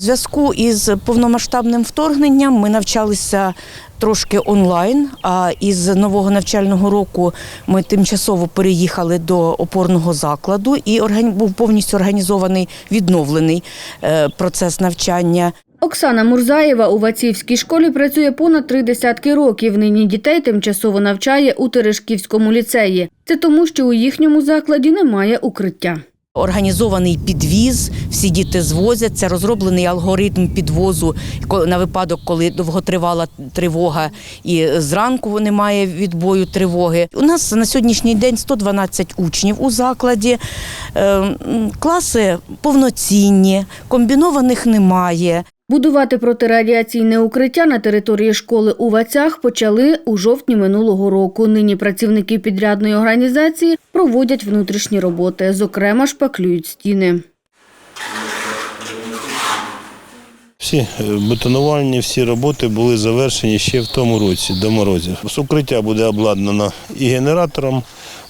Зв'язку із повномасштабним вторгненням ми навчалися трошки онлайн. А із нового навчального року ми тимчасово переїхали до опорного закладу і був повністю організований відновлений е, процес навчання. Оксана Мурзаєва у Вацівській школі працює понад три десятки років. Нині дітей тимчасово навчає у Терешківському ліцеї. Це тому, що у їхньому закладі немає укриття. Організований підвіз, всі діти звозяться, розроблений алгоритм підвозу на випадок, коли довготривала тривога і зранку немає відбою тривоги. У нас на сьогоднішній день 112 учнів у закладі. Е, Класи повноцінні, комбінованих немає. Будувати протирадіаційне укриття на території школи у Вацях почали у жовтні минулого року. Нині працівники підрядної організації проводять внутрішні роботи, зокрема шпаклюють стіни. Всі е, бетонувальні, всі роботи були завершені ще в тому році до морозів. Укриття буде обладнано і генератором,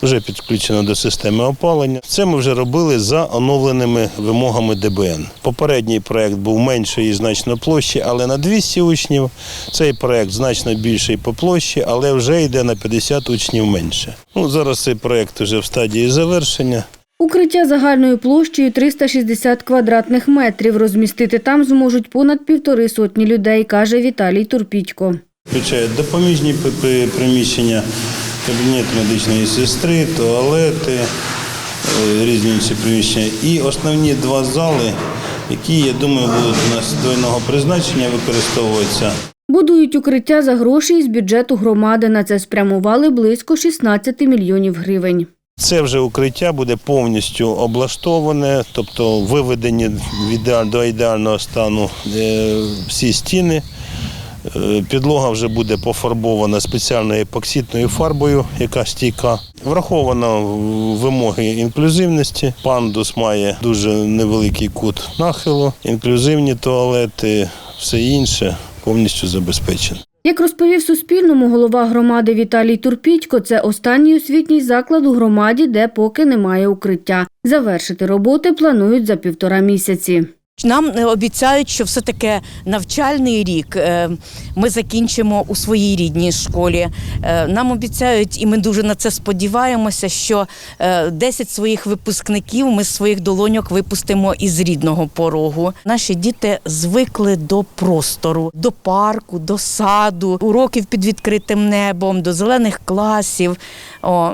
вже підключено до системи опалення. Це ми вже робили за оновленими вимогами ДБН. Попередній проект був меншої значно площі, але на 200 учнів. Цей проект значно більший по площі, але вже йде на 50 учнів менше. Ну, зараз цей проект вже в стадії завершення. Укриття загальною площею 360 квадратних метрів. Розмістити там зможуть понад півтори сотні людей, каже Віталій Турпітько. Включають допоміжні приміщення, кабінет медичної сестри, туалети, е, різні інші приміщення. І основні два зали, які, я думаю, будуть у нас двойного призначення використовуватися. Будують укриття за гроші із бюджету громади. На це спрямували близько 16 мільйонів гривень. Це вже укриття буде повністю облаштоване, тобто виведені до ідеального стану е, всі стіни. Е, Підлога вже буде пофарбована спеціальною епоксидною фарбою, яка стійка. Враховано вимоги інклюзивності. Пандус має дуже невеликий кут нахилу, інклюзивні туалети, все інше повністю забезпечено. Як розповів Суспільному голова громади Віталій Турпітько, це останній освітній заклад у громаді, де поки немає укриття. Завершити роботи планують за півтора місяці. Нам е, обіцяють, що все таки навчальний рік е, ми закінчимо у своїй рідній школі. Е, Нам обіцяють, і ми дуже на це сподіваємося, що е, 10 своїх випускників ми з своїх долоньок випустимо із рідного порогу. Наші діти звикли до простору, до парку, до саду, уроків під відкритим небом, до зелених класів. О,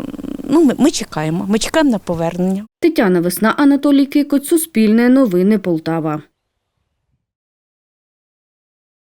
ну, ми, ми чекаємо. Ми чекаємо на повернення. Тетяна Весна, Анатолій Кикоць, Суспільне новини Полтава.